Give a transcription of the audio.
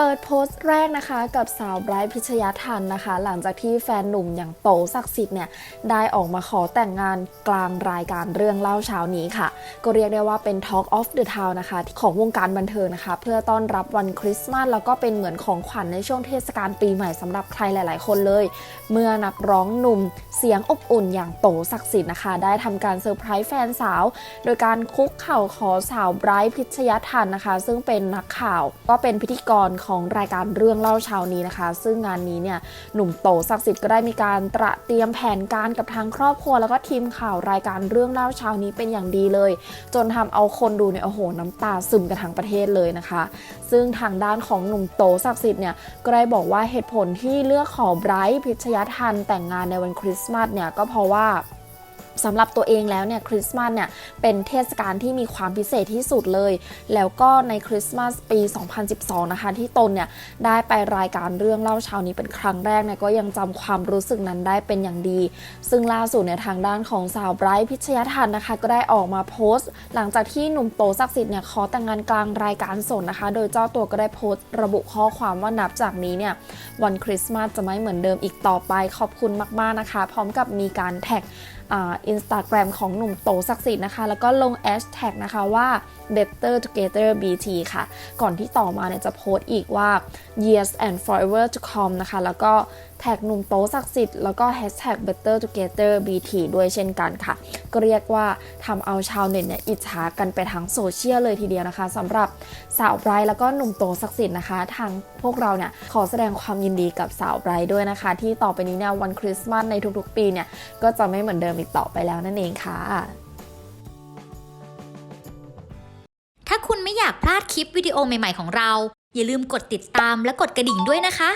เปิดโพสต์แรกนะคะกับสาวไบรท์พิชยาทันนะคะ หลังจากที่แฟนหนุ่มอย่างโตศักดิ์สิทธิ์เนี่ยได้ออกมาขอแต่งงานกลางรายการเรื่องเล่าเช้านี้ค่ะ ก็เรียกได้ว่าเป็น Talk of the Town นะคะของวงการบันเทิงนะคะ เพื่อต้อนรับวันคริสต์มาสแล้วก็เป็นเหมือนของขวัญในช่วงเทศกาลปีใหม่สำหรับใครหลาย ๆ คนเลย เมื่อนักร้องหนุ่มเสียงอบอุ่นอย่างโตศักดิ์สิทธิ์นะคะ ได้ทำการเซอร์ไพรส์แฟนสาว โดยการคุกเข่าขอสาวไบรท์พิชยาทันนะคะ ซึ่งเป็นนักข่าวก็เป็นพิธีกรของรายการเรื่องเล่าเช้านี้นะคะ ซึ่งงานนี้เนี่ยหนุ่มโตศักดิ์สิทธิ์ก็ได้มีการตระเตรียมแผนการกับทางครอบครัว แล้วก็ทีมข่าวรายการเรื่องเล่าเช้านี้เป็นอย่างดีเลย จนทำเอาคนดูเนี่ยโอ้โหน้ำตาซึมกันทั้งประเทศเลยนะคะ ซึ่งทางด้านของหนุ่มโตศักดิ์สิทธิ์เนี่ยก็ได้บอกว่าเหตุผลที่เลือกขอไบรท์พิชยทันแต่งงานในวันคริสต์มาสเนี่ยก็เพราะว่า สำหรับตัวเองแล้วเนี่ยคริสต์มาสเนี่ยเป็นเทศกาลที่มีความพิเศษที่สุดเลย แล้วก็ในคริสต์มาสปี 2012 นะคะ ที่ตนเนี่ยได้ไปรายการเรื่องเล่าเช้านี้เป็นครั้งแรกเนี่ยก็ยังจำความรู้สึกนั้นได้เป็นอย่างดี ซึ่งล่าสุดเนี่ยทางด้านของสาวไบรท์พิชยทันนะคะ ก็ได้ออกมาโพสต์ หลังจากที่หนุ่มโตศักดิ์สิทธิ์เนี่ยขอแต่งงานกลางรายการสดนะคะ โดยเจ้าตัวก็ได้โพสต์ ระบุข้อความว่านับจากนี้เนี่ยวันคริสต์มาสจะไม่เหมือนเดิมอีกต่อไปขอบคุณมากๆนะคะ พร้อมกับมีการแท็ก อินสตาแกรมของหนุ่มโตศักดิ์สิทธิ์นะคะ แล้วก็ลงแอชแท็กนะคะว่า better together bt ค่ะ ก่อนที่ต่อมาเนี่ยจะโพสต์อีกว่า years and forever to come นะคะ แล้วก็แท็กหนุ่มโตศักดิ์สิทธิ์แล้วก็ hashtag better together bt ด้วยเช่นกันค่ะ ก็เรียกว่าทำเอาชาวเน็ตเนี่ยอิจฉากันไปทั้งโซเชียลเลยทีเดียวนะคะสำหรับสาวไบรท์แล้วก็หนุ่มโตศักดิ์สิทธิ์นะคะ ทางพวกเราเนี่ยขอแสดงความยินดีกับสาวไบรท์ด้วยนะคะ ที่ต่อไปนี้เนี่ยวันคริสต์มาสในทุกๆ ปีเนี่ยก็จะไม่เหมือนเดิมอีกต่อไปแล้วนั่นเองค่ะถ้าคุณไม่อยากพลาดคลิปวิดีโอใหม่ ๆ ของเรา อย่าลืมกดติดตามและกดกระดิ่งด้วยนะคะ